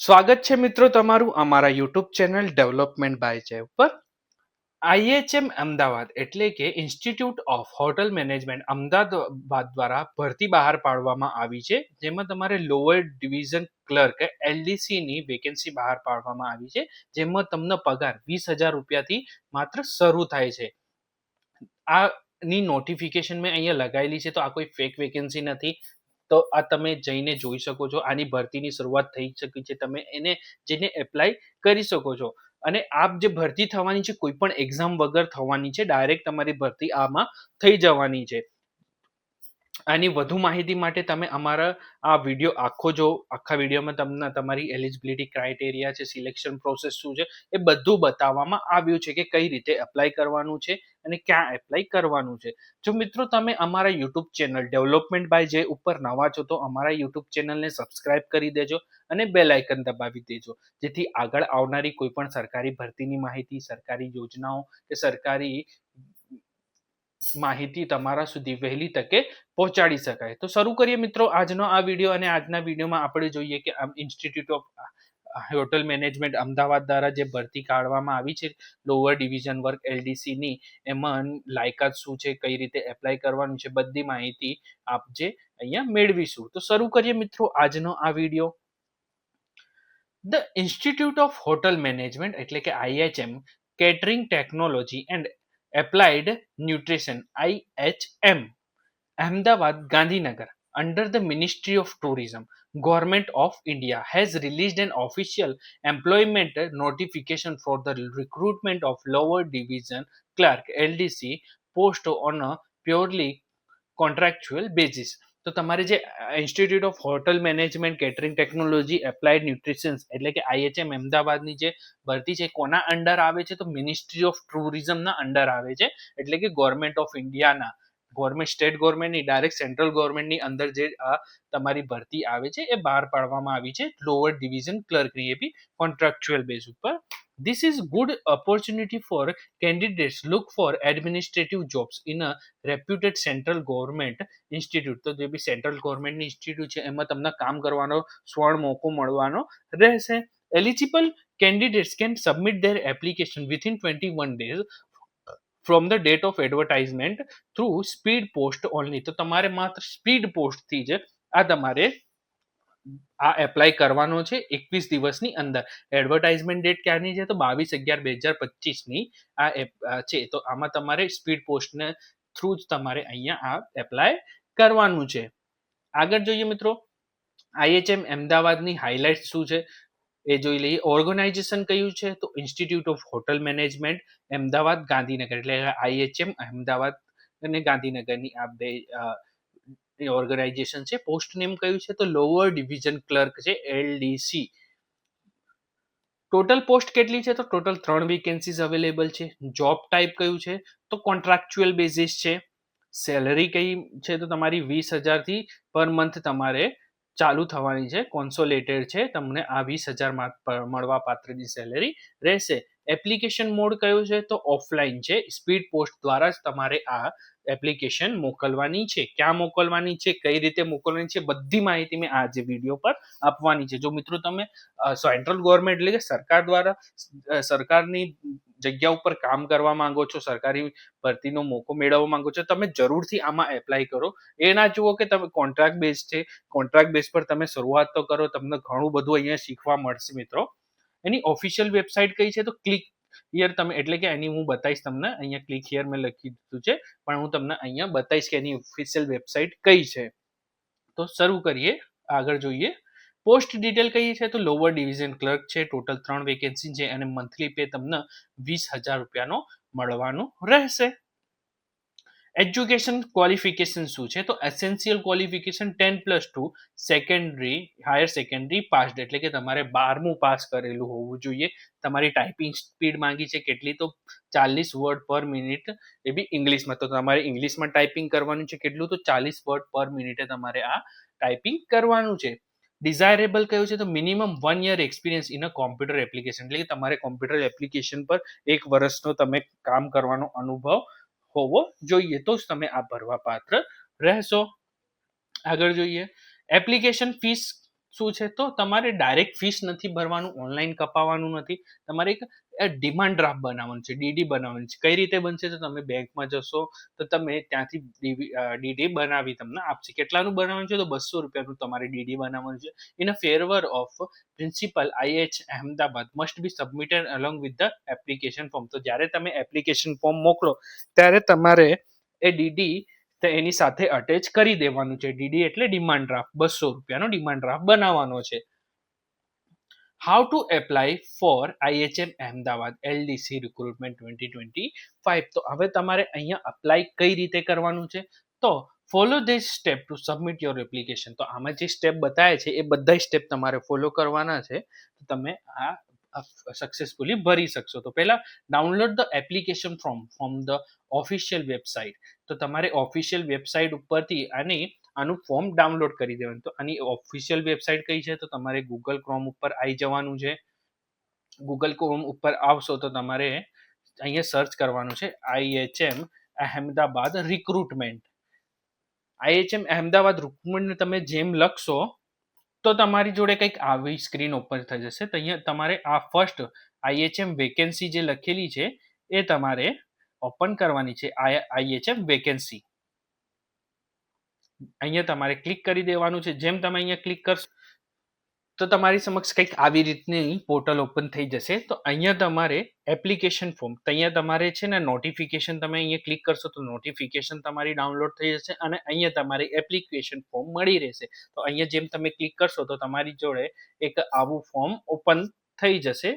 સ્વાગત છે મિત્રો તમારું અમારા યુટ્યુબ ચેનલ ડેવલપમેન્ટ બાય છે ઉપર. આઈએચએમ અમદાવાદ એટલે કે institute of hotel management Ahmedabad દ્વારા ભરતી બહાર પાડવામાં આવી છે. જેમાં તમારે લોઅર ડિવિઝન ક્લર્ક એલડીસીની વેકેન્સી બહાર પાડવામાં આવી છે. જેમાં તમને પગાર વીસ હજાર રૂપિયાથી માત્ર શરૂ થાય છે. આ ની નોટિફિકેશન મેં અહીંયા લગાવેલી છે. તો આ કોઈ ફેક વેકેન્સી નથી. તો આ તમે જઈને જોઈ શકો છો. આની ભરતીની શરૂઆત થઈ શકી છે. તમે એને જઈને એપ્લાય કરી શકો છો. અને આપ જે ભરતી થવાની છે, કોઈ પણ એક્ઝામ વગર થવાની છે ડાયરેક્ટ તમારી ભરતી આમાં થઈ જવાની છે. આની વધુ માહિતી માટે તમે અમારા આ વીડિયો આખો જો, આખા વિડીયોમાં તમને તમારી એલિજિબિલિટી ક્રાઇટેરિયા છે સિલેક્શન પ્રોસેસ શું છે, એ બધું બતાવવામાં આવ્યું છે કે કઈ રીતે એપ્લાય કરવાનું છે અને ક્યાં એપ્લાય કરવાનું છે. જો મિત્રો તમે અમારા યુટ્યુબ ચેનલ ડેવલપમેન્ટ બાય જે ઉપર નવા છો તો અમારા યુટ્યુબ ચેનલને સબસ્ક્રાઇબ કરી દેજો અને બેલ આઇકન દબાવી દેજો. જેથી આગળ આવનારી કોઈ પણ સરકારી ભરતીની માહિતી, સરકારી યોજનાઓ કે સરકારી માહિતી તમારા સુધી વહેલી તકે પહોંચાડી શકાય. તો શરૂ કરીએ મિત્રો આજનો આ વીડિયો અને આજના વિડીયોમાં આપણે જોઈએ કે institute of hotel management Ahmedabad દ્વારા જે ભરતી કાઢવામાં આવી છે લોઅર ડિવિઝન વર્ક એલડીસીની એમાં લાયકાત શું છે, કઈ રીતે એપ્લાય કરવાનું છે, બધી માહિતી આપ જે અહીંયા મેળવીશું. તો શરૂ કરીએ મિત્રો આજનો આ video. The institute of hotel management એટલે કે IHM catering technology and Applied Nutrition IHM, Ahmedabad, Gandhinagar, under the Ministry of Tourism, Government of India has released an official employment notification for the recruitment of lower division clerk LDC post on a purely contractual basis. તો તમારે જે institute of hotel management catering technology applied nutritions એટલે કે આઈએચએમ અમદાવાદની જે ભરતી છે, કોના અંડર આવે છે? તો મિનિસ્ટ્રી ઓફ ટુરિઝમના અંડર આવે છે. એટલે કે ગવર્મેન્ટ ઓફ ઇન્ડિયાના ગવર્મેન્ટ સ્ટેટ ગવર્મેન્ટની ડાયરેક્ટ સેન્ટ્રલ ગવર્મેન્ટની અંદર જે આ તમારી ભરતી આવે છે, એ બહાર પાડવામાં આવી છે. લોઅર ડિવિઝન ક્લર્કની એ બી કોન્ટ્રાક્ચ્યુઅલ બેઝ ઉપર. This is good opportunity for candidates look for administrative jobs in a reputed central government institute તો જે બી સેન્ટ્રલ ગવર્મેન્ટની ઇન્સ્ટિટ્યૂટ છે એમાં તમને કામ કરવાનો સ્વર્ણ મોકો મળવાનો રહેશે eligible candidates can submit their application within 21 days from the date of advertisement through speed post only તો તમારે માત્ર સ્પીડ પોસ્ટથી જ આ તમારે આ એપ્લાય કરવાનો છે એકવીસ દિવસની અંદર. એડવર્ટાઇઝમેન્ટ ડેટ ક્યારની છે? તો બાવીસ અગિયાર બે હજાર પચીસની આ એપ છે. તો આમાં તમારે સ્પીડ પોસ્ટને થ્રુ જ તમારે અહીંયા આ એપ્લાય કરવાનું છે. આગળ જોઈએ મિત્રો આઈએચએમ અમદાવાદની હાઇલાઇટ શું છે? એ જોઈ લઈએ. ઓર્ગેનાઇઝેશન કયું છે? તો institute of hotel management Ahmedabad Gandhinagar. એટલે આઈએચએમ અમદાવાદ અને ગાંધીનગરની આ બે ઓર્ગેનાઇઝેશન છે પોસ્ટ નેમ કયું છે તો લોઅર ડિવિઝન ક્લર્ક છે એલડીસી ટોટલ પોસ્ટ કેટલી છે તો ટોટલ ત્રણ વેકેન્સીઝ અવેલેબલ છે. જોબ ટાઈપ કયું છે તો કોન્ટ્રાક્ચ્યુઅલ બેઝિસ છે. સેલરી કઈ છે તો તમારી વીસ હજારથી પર મંથ તમારે ચાલુ થવાની છે. કોન્સોલેટેડ છે, તમને આ વીસ હજાર મળવા પાત્રની સેલેરી રહેશે. એપ્લિકેશન મોડ કયો છે? તો ઓફલાઈન છે. સ્પીડ પોસ્ટ દ્વારા જ તમારે આ એપ્લિકેશન મોકલવાની છે. ક્યાં મોકલવાની છે? કઈ રીતે મોકલવાની છે? બધી માહિતી મેં આજે વીડિયો પર આપવાની છે. જો મિત્રો તમે સેન્ટ્રલ ગવર્મેન્ટ એટલે કે સરકાર દ્વારા સરકારની જગ્યા ઉપર કામ કરવા માંગો છો, સરકારી ભરતીનો મોકો મેળવવા માંગો છો, તમે જરૂરથી આમાં એપ્લાય કરો. એ ના જુઓ કે તમે કોન્ટ્રાક્ટ બેઝ છે. કોન્ટ્રાક્ટ બેઝ પર તમે શરૂઆત તો કરો. તમને ઘણું બધું અહીંયા શીખવા મળશે મિત્રો. એની ઓફિશિયલ વેબસાઇટ કઈ છે તો ક્લિક હિયર તમે, એટલે કે એની હું બતાવીશ તમને, અહીંયા ક્લિક હિયર મેં લખી દીધું છે, પણ હું તમને અહીંયા બતાવીશ કે એની ઓફિશિયલ વેબસાઇટ કઈ છે. તો શરૂ કરીએ, આગળ જોઈએ. પોસ્ટ ડિટેલ કઈ છે તો લોવર ડિવિઝન ક્લર્ક છે ટોટલ ત્રણ વેકેન્સી છે, અને મંથલી પે તમને વીસ હજાર રૂપિયાનો મળવાનું રહેશે. એજ્યુકેશન ક્વોલિફિકેશન શું છે? તો essential qualification ten plus two secondary higher secondary pass એટલે કે તમારે બારમું પાસ કરેલું હોવું જોઈએ. તમારી ટાઈપિંગ સ્પીડ માંગી છે કેટલી? તો ચાલીસ વર્ડ પર મિનિટ એ બી ઇંગ્લિશમાં. તો તમારે ઇંગ્લિશમાં ટાઈપિંગ કરવાનું છે કેટલું? તો ચાલીસ વર્ડ પર મિનિટે તમારે આ ટાઈપિંગ કરવાનું છે. ડિઝાયરેબલ કયું છે? તો minimum one year experience in a computer application એટલે કે તમારે કોમ્પ્યુટર એપ્લિકેશન પર એક વર્ષનો તમે કામ કરવાનો અનુભવ હોવો જોઈએ. તો જ તમે આ ભરવા પાત્ર રહેશો. આગળ જોઈએ. એપ્લિકેશન ફીસ શું છે? તો તમારે ડાયરેક્ટ ફીસ નથી ભરવાનું ઓનલાઈન કપાવવાનું નથી. તમારે એક ડિમાન્ડ ડ્રાફ્ટ બનાવવાનું છે ડીડી બનાવવાનું છે. કઈ રીતે બનશે? તો તમે બેંકમાં જશો, તો તમે ત્યાંથી ડીડી બનાવી તમને આપશે. કેટલાનું બનાવવાનું છે? તો બસો રૂપિયાનું તમારે ડીડી બનાવવાનું છે. In a favour of principal IH Ahmedabad must be submitted along with the application form તો જ્યારે તમે એપ્લિકેશન ફોર્મ મોકલો, ત્યારે તમારે એ ડીડી તો એની સાથે અટેચ કરી દેવાનું છે. ડીડી એટલે ડિમાન્ડ ડ્રાફ્ટ બસો રૂપિયાનો ડિમાન્ડ ડ્રાફ્ટ બનાવવાનો છે. How to apply for IHM Ahmedabad LDC recruitment twenty twenty five તો હવે તમારે અહીંયા અપ્લાય કઈ રીતે કરવાનું છે? તો follow this step to submit your application તો આમાં જે સ્ટેપ બતાવે છે, એ બધા સ્ટેપ તમારે ફોલો કરવાના છે. તો તમે આ સક્સેસફુલી ભરી શકશો. તો પહેલા download the application from from the official website તો તમારે ઓફિશિયલ વેબસાઇટ ઉપરથી આની, આનું ફોર્મ ડાઉનલોડ કરી દેવાનું. તો આની ઓફિશિયલ વેબસાઇટ કઈ છે? તો તમારે ગૂગલ ક્રોમ ઉપર આવી જવાનું છે. ગૂગલ ક્રોમ ઉપર આવશો તો તમારે અહીંયા સર્ચ કરવાનું છે IHM Ahmedabad recruitment IHM Ahmedabad recruitment તમે જેમ લખશો, તો તમારી જોડે કંઈક આવી સ્ક્રીન ઓપન થઈ જશે. તો અહીંયા તમારે આ ફર્સ્ટ આઈએચએમ વેકેન્સી જે લખેલી છે, એ તમારે ઓપન કરવાની છે આઈએચએમ વેકેન્સી. અહીંયા તમારે ક્લિક કરી દેવાનું છે. જેમ તમે અહીંયા ક્લિક કરશો, તો તમારી સમક્ષ કંઈક આવી રીતની પોર્ટલ ઓપન થઈ જશે. તો અહીંયા તમારે એપ્લિકેશન ફોર્મ અહીંયા તમારે છે ને નોટિફિકેશન તમે અહીંયા ક્લિક કરશો તો નોટિફિકેશન તમારી ડાઉનલોડ થઈ જશે અને અહીંયા તમારી એપ્લિકેશન ફોર્મ મળી રહેશે. તો અહીંયા જેમ તમે ક્લિક કરશો તો તમારી જોડે એક આવું ફોર્મ ઓપન થઈ જશે.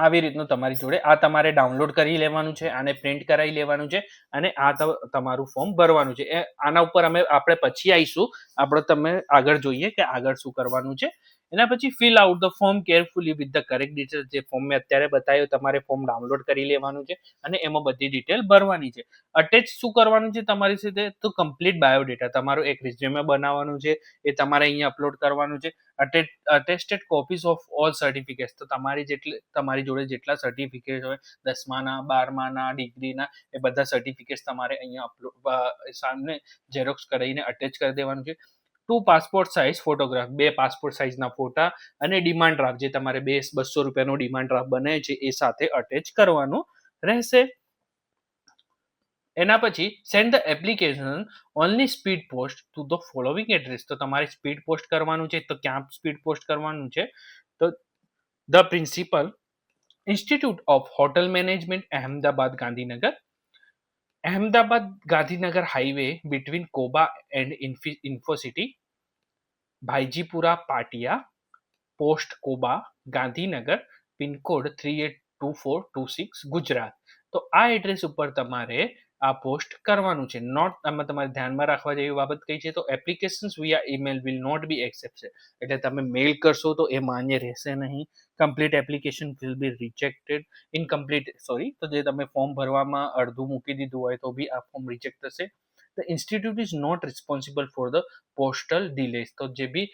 આવી રીતનું તમારી જોડે આ તમારે ડાઉનલોડ કરી લેવાનું છે, આને પ્રિન્ટ કરાવી લેવાનું છે અને આ તમારું ફોર્મ ભરવાનું છે. આના ઉપર અમે આપણે પછી આવીશું આપણે તમે આગળ જોઈએ કે આગળ શું કરવાનું છે. એના પછી fill out the form carefully with the correct detail જે ફોર્મ મેં અત્યારે બતાવ્યું, તમારે ફોર્મ ડાઉનલોડ કરી લેવાનું છે અને એમાં બધી ડિટેલ ભરવાની છે. અટેચ શું કરવાનું છે તમારી સાથે? તો કમ્પ્લીટ બાયોડેટા તમારું એક રિઝ્યુમે બનાવવાનું છે, એ તમારે અહીંયા અપલોડ કરવાનું છે. Attested copies of all certificates તો તમારી જેટલી, તમારી જોડે જેટલા સર્ટિફિકેટ હોય, દસમાના, બારમાના, ડિગ્રીના, એ બધા સર્ટિફિકેટ્સ તમારે અહીંયા અપલોડ સામે ઝેરોક્સ કરીને અટેચ કરી દેવાનું છે. ટુ પાસપોર્ટ સાઇઝ ફોટોગ્રાફ બે પાસપોર્ટ સાઇઝના ફોટા અને ડિમાન્ડ ડ્રાફ્ટ જે તમારે બે બસો રૂપિયાનો ડિમાન્ડ ડ્રાફ્ટ બને છે, એ સાથે અટેચ કરવાનું રહેશે. એના પછી send the application only speed post to the following address તો તમારે સ્પીડ પોસ્ટ કરવાનું છે, તો ક્યાં સ્પીડ પોસ્ટ કરવાનું છે? તો the principal institute of hotel management Ahmedabad Gandhinagar. Ahmedabad Gandhinagar highway between Koba and Infocity Bhaijipura Patiya post Koba, Gandhinagar, pincode three eight two four two six Gujarat. તો આ address ઉપર તમારે આ post કરવાનું છે. નોટ આમાં તમારે ધ્યાનમાં રાખવા જેવી બાબત કઈ છે તો applications via email will not be accept એટલે તમે મેલ કરશો તો એ માન્ય રહેશે નહીં. Complete application will be rejected incomplete sorry તો જે તમે ફોર્મ ભરવામાં અડધું મૂકી દીધું હોય તો બી આ ફોર્મ રિજેક્ટ થશે. The institute is not responsible for the postal delays તો જે બી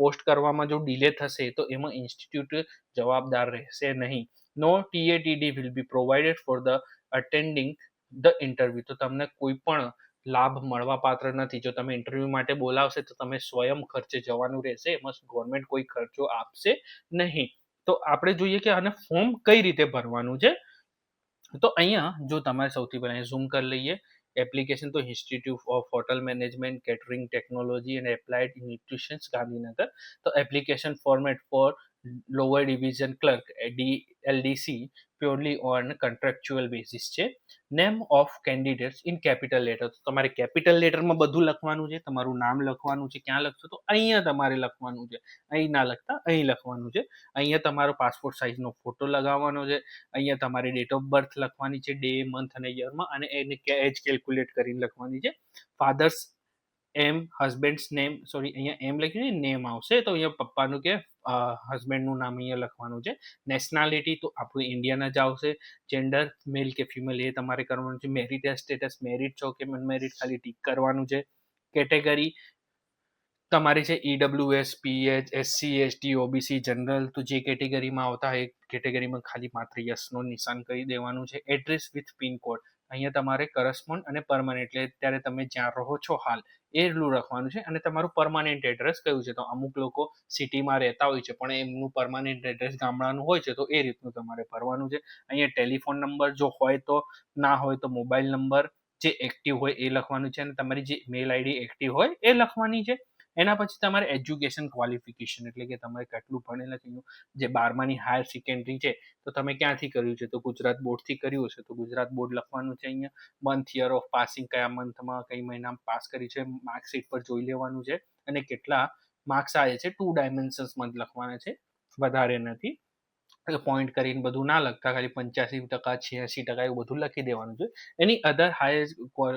પોસ્ટ કરવામાં જો ડિલે થશે તો એમાં ઇન્સ્ટિટ્યૂટ જવાબદાર રહેશે નહીં. No TA DA will be provided for the attending the interview. તો તમને કોઈ પણ લાભ મળવા પાત્ર નથી. જો તમે ઇન્ટરવ્યુ માટે બોલાવશે તો તમે સ્વયં ખર્ચે જવાનું રહેશે. એમાં ગવર્મેન્ટ કોઈ ખર્ચો આપશે નહીં. તો આપણે જોઈએ કે આને ફોર્મ કઈ રીતે ભરવાનું છે. તો અહીંયા જો તમારે સૌથી પહેલાં ઝૂમ કરી લઈએ. એપ્લિકેશન તો institute of hotel management catering technology and applied nutritions Gandhinagar. તો application format for lower division clerk D LDC purely on contractual basis છે. Name of candidates in capital letter તો તમારે કેપિટલ લેટરમાં બધું લખવાનું છે, તમારું નામ લખવાનું છે, ક્યાં લખશો, તો અહીંયા તમારે લખવાનું છે. અહીં ના લખતા, અહીં લખવાનું છે. અહીંયા તમારો પાસપોર્ટ સાઇઝનો ફોટો લગાવવાનો છે. અહીંયા તમારે ડેટ ઓફ બર્થ લખવાની છે ડે મંથ અને યરમાં અને એને એજ કેલ્ક્યુલેટ કરીને લખવાની છે. ફાધર્સ એમ હસબન્ડ્સ નેમ સોરી અહીંયા એમ લખ્યું ને નેમ આવશે, તો અહીંયા પપ્પાનું કે હસબન્ડનું નામ અહીંયા લખવાનું છે. નેશનાલિટી તો આપણું ઇન્ડિયાના જ આવશે. જેન્ડર મેલ કે ફિમેલ એ તમારે કરવાનું છે. મેરિટ સ્ટેટસ મેરિટ છો કે મેરિટ ખાલી ટીક કરવાનું છે. કેટેગરી તમારી છે EWS PH SC ST OBC general તો જે કેટેગરીમાં આવતા હોય કેટેગરીમાં ખાલી માત્ર યસનો નિશાન કરી દેવાનું છે. એડ્રેસ વિથ પિનકોડ અહીંયા તમારે કરસ્પોન્ડ અને પરમાનન્ટ એટલે અત્યારે તમે જ્યાં રહો છો હાલ એટલું લખવાનું છે. અને તમારું પરમાનન્ટ એડ્રેસ કયું છે? તો અમુક લોકો સિટીમાં રહેતા હોય છે, પણ એમનું પરમાનન્ટ એડ્રેસ ગામડાનું હોય છે, તો એ રીતનું તમારે ભરવાનું છે. અહીંયા ટેલિફોન નંબર જો હોય તો, ના હોય તો મોબાઈલ નંબર જે એક્ટિવ હોય એ લખવાનું છે. અને તમારી જે મેલ આઈડી એક્ટિવ હોય એ લખવાની છે. એના પછી તમારે એજ્યુકેશન ક્વોલિફિકેશન એટલે કે તમારે કેટલું ભણેલા છે, જે બારમાની હાયર સેકન્ડરી છે, તો તમે ક્યાંથી કર્યું છે? તો ગુજરાત બોર્ડથી કર્યું હશે, તો ગુજરાત બોર્ડ લખવાનું છે અહીંયા. મંથ યર ઓફ પાસિંગ કયા મંથમાં કઈ મહિનામાં પાસ કરી છે માર્કશીટ પર જોઈ લેવાનું છે. અને કેટલા માર્ક્સ આવે છે? ટુ ડાયમેન્શન્સમાં લખવાના છે. વધારે નથી. પોઈન્ટ કરીને બધું ના લખતા, ખાલી પંચ્યાસી ટકા, છ્યાસી ટકા એવું બધું લખી દેવાનું છે. એની અધર હાયર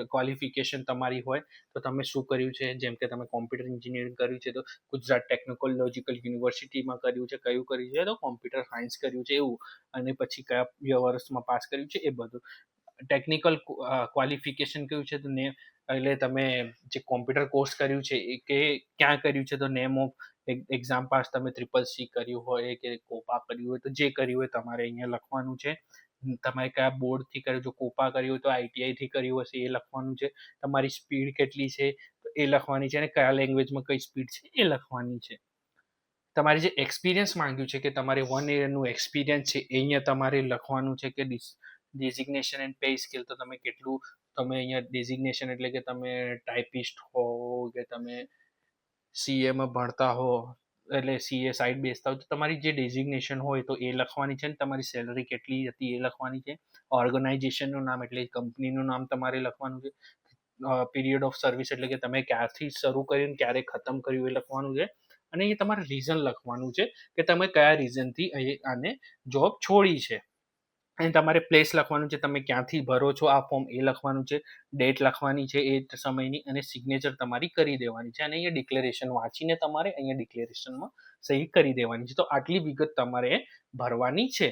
ક્વોલિફિકેશન તમારી હોય, તો તમે શું કર્યું છે? જેમ કે તમે કોમ્પ્યુટર એન્જિનિયરિંગ કર્યું છે, તો ગુજરાત ટેકનોલોજીકલ યુનિવર્સિટીમાં કર્યું છે, કયું કર્યું છે? તો કોમ્પ્યુટર સાયન્સ કર્યું છે, એવું. અને પછી કયા વર્ષમાં પાસ કર્યું છે, એ બધું. ટેકનિકલ ક્વોલિફિકેશન કયું છે? તો ને, એટલે તમે જે કોમ્પ્યુટર કોર્સ કર્યું છે, એ કે, ક્યાં કર્યું છે? તો નેમ ઓફ એક્ઝામ પાસ તમે ટ્રિપલ સી કર્યું હોય, કે કોપા કર્યું હોય, તો જે કર્યું હોય તમારે અહીંયા લખવાનું છે. તમારે કયા બોર્ડથી કર્યું, જો કોપા કર્યું હોય તો આઈટીઆઈથી કર્યું હશે, એ લખવાનું છે. તમારી સ્પીડ કેટલી છે એ લખવાની છે અને કયા લેંગ્વેજમાં કઈ સ્પીડ છે, એ લખવાની છે. તમારે જે એક્સપિરિયન્સ માંગ્યું છે કે તમારે વન યરનું એક્સપિરિયન્સ છે, એ અહીંયા તમારે લખવાનું છે કે ડેઝિગ્નેશન એન્ડ પે સ્કિલ તો તમે કેટલું, તમે અહીંયા ડેઝિગ્નેશન એટલે કે તમે ટાઈપિસ્ટ હો, કે તમે સીએમાં ભણતા હો, એટલે સીએ સાઈડ બેસતા હોય તો તમારી જે ડેઝિગ્નેશન હોય તો એ લખવાની છે ને તમારી સેલરી કેટલી હતી એ લખવાની છે. ઓર્ગેનાઇઝેશનનું નામ એટલે કંપનીનું નામ તમારે લખવાનું છે. પીરિયડ ઓફ સર્વિસ એટલે કે તમે ક્યારથી શરૂ કર્યું ક્યારે ખતમ કર્યું એ લખવાનું છે. અને એ તમારે રીઝન લખવાનું છે કે તમે કયા રીઝનથી આને જોબ છોડી છે. અને તમારે પ્લેસ લખવાનું છે, તમે ક્યાંથી ભરો છો, આ ફોર્મ એ લખવાનું છે ડેટ લખવાની છે એ સમયની અને સિગ્નેચર તમારી કરી દેવાની છે અને અહીંયા ડિક્લેરેશન વાંચીને તમારે અહીંયા ડિક્લેરેશનમાં સહી કરી દેવાની છે. તો આટલી વિગત તમારે ભરવાની છે.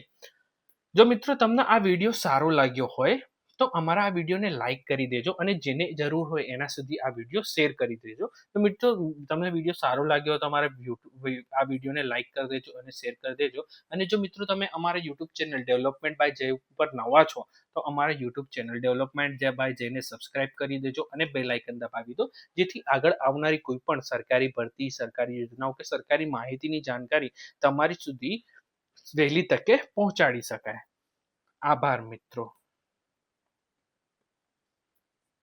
જો મિત્રો તમને આ વીડિયો સારો લાગ્યો હોય તો અમારા આ વિડીયોને લાઇક કરી દેજો અને જેને જરૂર હોય એના સુધી આ વીડિયો શેર કરી દેજો. તો મિત્રો, તમને વીડિયો સારો લાગ્યો તો અમારા આ વિડીયોને લાઇક કરી દેજો અને શેર કરી દેજો. અને જો મિત્રો તમે અમારા યુટ્યુબ ચેનલ ડેવલપમેન્ટ બાય જય ઉપર નવા છો, તો અમારા YouTube channel development Jay by જયને subscribe કરી દેજો અને બેલ આઇકન દબાવી દો, જેથી આગળ આવનારી કોઈ પણ સરકારી ભરતી, સરકારી યોજનાઓ કે સરકારી માહિતીની જાણકારી તમારી સુધી વહેલી તકે પહોંચાડી શકાય. આભાર મિત્રો.